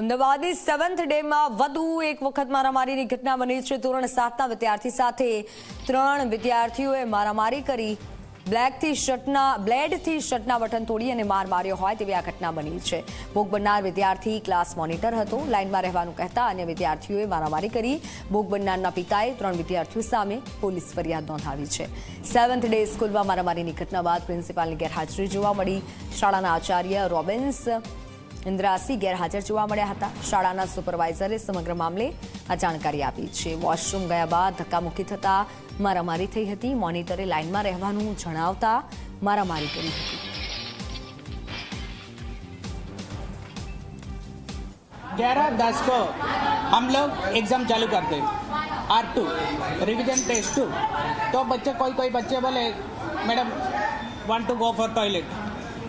અમદાવાદની સેવન્થ ડેમાં વધુ એક વખત મારામારીની ઘટના બની છે. ધોરણ સાતના વિદ્યાર્થી સાથે ત્રણ વિદ્યાર્થીઓએ મારામારી કરી. બ્લેકથી શર્ટના, બ્લેડથી શર્ટના બટન તોડી અને માર માર્યો હોય તેવી આ ઘટના બની છે. ભોગ બનનાર વિદ્યાર્થી ક્લાસ મોનિટર હતો. લાઇનમાં રહેવાનું કહેતા અન્ય વિદ્યાર્થીઓએ મારામારી કરી. ભોગ બનનારના પિતાએ ત્રણ વિદ્યાર્થીઓ સામે પોલીસ ફરિયાદ નોંધાવી છે. સેવન્થ ડે સ્કૂલમાં મારામારીની ઘટના બાદ પ્રિન્સિપાલની ગેરહાજરી જોવા મળી. શાળાના આચાર્ય રોબિન્સ ઇન્દ્રાસી ગેરહાજર જોવા મળ્યા હતા શાળાના સુપરવાઇઝરે સમગ્ર મામલે આ જાણકારી આપી છે વોશરૂમ ગયા બાદ ધક્કામુક્કી થતા મારામારી થઈ હતી મોનિટરે લાઇનમાં રહેવાનું જણાવતા મારામારી કરી હતી ग्यारह दस को हम लोग एग्जाम चालू करते are two revision test two तो बच्चे कोई कोई बच्चे बोले madam want to go for toilet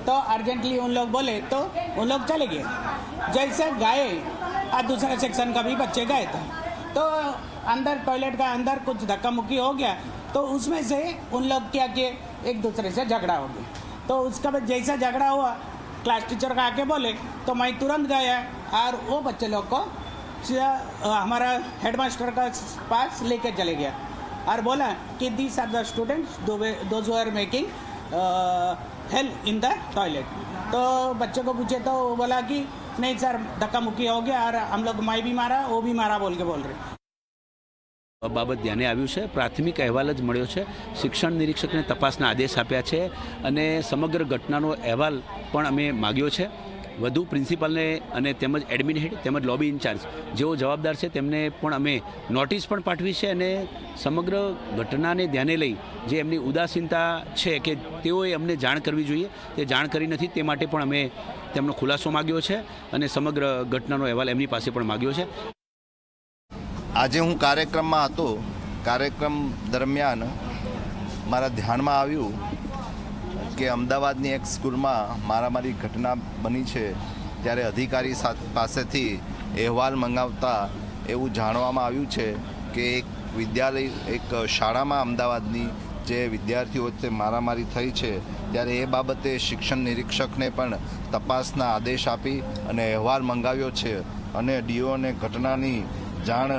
तो अर्जेंटली उन लोग बोले तो उन लोग चले गए। जैसे गए, और दूसरे सेक्शन का भी बच्चे गए थे। तो अंदर टॉयलेट का अंदर कुछ धक्का मुक्की हो गया तो उसमें से उन लोग क्या किए? एक दूसरे से झगड़ा हो गया। तो उसका बाद जैसा झगड़ा हुआ क्लास टीचर का आके बोले तो मैं तुरंत गया, और वो बच्चे लोग को हमारा हेडमास्टर का पास लेके चले गया। और बोला कि these are the students those are making help in the toilet तो बच्चे को पूछे तो वो बोला कि नहीं सर धक्का मुक्की हो गया और हम लोग मैं भी मारा वो भी मारा बोल के बोल रहे બાબત ધ્યાને આવ્યું છે પ્રાથમિક અહેવાલ જ મળ્યો છે શિક્ષણ નિરીક્ષકને તપાસના આદેશ આપ્યા છે અને સમગ્ર ઘટનાનો અહેવાલ પણ અમે માગ્યો છે વધુ પ્રિન્સિપાલને અને તેમજ એડમિન હેડ તેમજ લોબી ઇન્ચાર્જ જેઓ જવાબદાર છે, તેમને પણ અમે નોટિસ પણ પાઠવી છે અને સમગ્ર ઘટનાને ધ્યાને લઈ જે એમની ઉદાસીનતા છે કે તેઓએ અમને જાણ કરવી જોઈએ, તે જાણ કરી નથી, તે માટે પણ અમે તેમનો ખુલાસો માગ્યો છે અને સમગ્ર ઘટનાનો અહેવાલ એમની પાસે પણ માગ્યો છે. આજે હું કાર્યક્રમમાં હતો. કાર્યક્રમ દરમિયાન મારા ધ્યાનમાં આવ્યું કે અમદાવાદની એક સ્કૂલમાં મારામારી ઘટના બની છે, ત્યારે અધિકારી પાસેથી અહેવાલ મંગાવતા એવું જાણવામાં આવ્યું છે કે એક વિદ્યાલય, એક શાળામાં અમદાવાદની જે વિદ્યાર્થીઓ વચ્ચે મારામારી થઈ છે, ત્યારે એ બાબતે શિક્ષણ નિરીક્ષકને પણ તપાસના આદેશ આપી અને અહેવાલ મંગાવ્યો છે અને ડીઓને ઘટનાની જાણ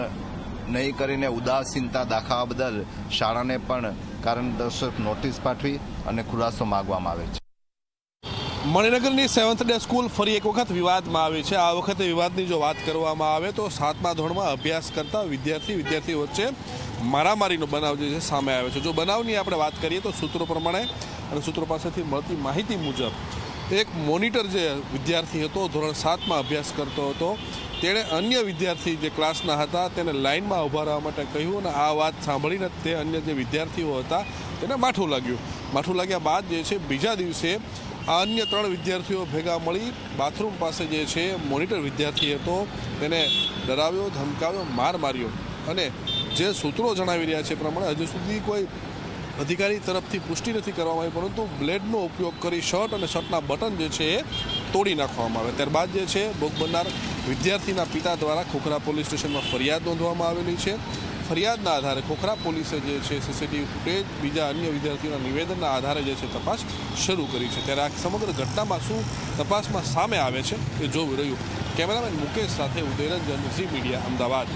નહીં કરીને ઉદાસીનતા દાખવવા બદલ શાળાને પણ કારણદર્શક નોટિસ પાઠવી અને ખુલાસો માગવામાં આવે છે. મણિનગરની સેવન્થ ડે સ્કૂલ ફરી એક વખત વિવાદમાં આવી છે. આ વખતે વિવાદની જો વાત કરવામાં આવે તો સાતમા ધોરણમાં અભ્યાસ કરતા વિદ્યાર્થી વિદ્યાર્થીઓ વચ્ચે મારામારીનો બનાવ જે છે સામે આવ્યો છે. જો બનાવની આપણે વાત કરીએ તો સૂત્રો પ્રમાણે અને સૂત્રો પાસેથી મળતી માહિતી મુજબ એક મોનિટર જે વિદ્યાર્થી હતો, ધોરણ સાતમાં અભ્યાસ કરતો હતો, તેણે અન્ય વિદ્યાર્થી જે ક્લાસના હતા, તેને લાઇનમાં ઊભા રહેવા માટે કહ્યું અને આ વાત સાંભળીને તે અન્ય જે વિદ્યાર્થીઓ હતા, તેને માઠું લાગ્યું. માઠું લાગ્યા બાદ જે છે, બીજા દિવસે આ અન્ય ત્રણ વિદ્યાર્થીઓ ભેગા મળી બાથરૂમ પાસે જે છે, મોનિટર વિદ્યાર્થી હતો, તેને ડરાવ્યો, ધમકાવ્યો, માર માર્યો. અને જે સૂત્રો જણાવી રહ્યા છે પ્રમાણે હજુ સુધી કોઈ અધિકારી તરફથી પુષ્ટિ નથી કરવામાં આવી, પરંતુ બ્લેડનો ઉપયોગ કરી શર્ટ અને શર્ટના બટન જે છે એ તોડી નાખવામાં આવે. ત્યારબાદ જે છે, ભોગ બનનાર વિદ્યાર્થીના પિતા દ્વારા ખોખરા પોલીસ સ્ટેશનમાં ફરિયાદ નોંધવામાં આવેલી છે. ફરિયાદના આધારે ખોખરા પોલીસે જે છે, સીસીટીવી ફૂટેજ, બીજા અન્ય વિદ્યાર્થીઓના નિવેદનના આધારે જે છે, તપાસ શરૂ કરી છે. ત્યારે આ સમગ્ર ઘટનામાં શું તપાસમાં સામે આવે છે, એ જોવું રહ્યું. કેમેરામેન મુકેશ સાથે ઉદયરંજન ઝી મીડિયા, અમદાવાદ.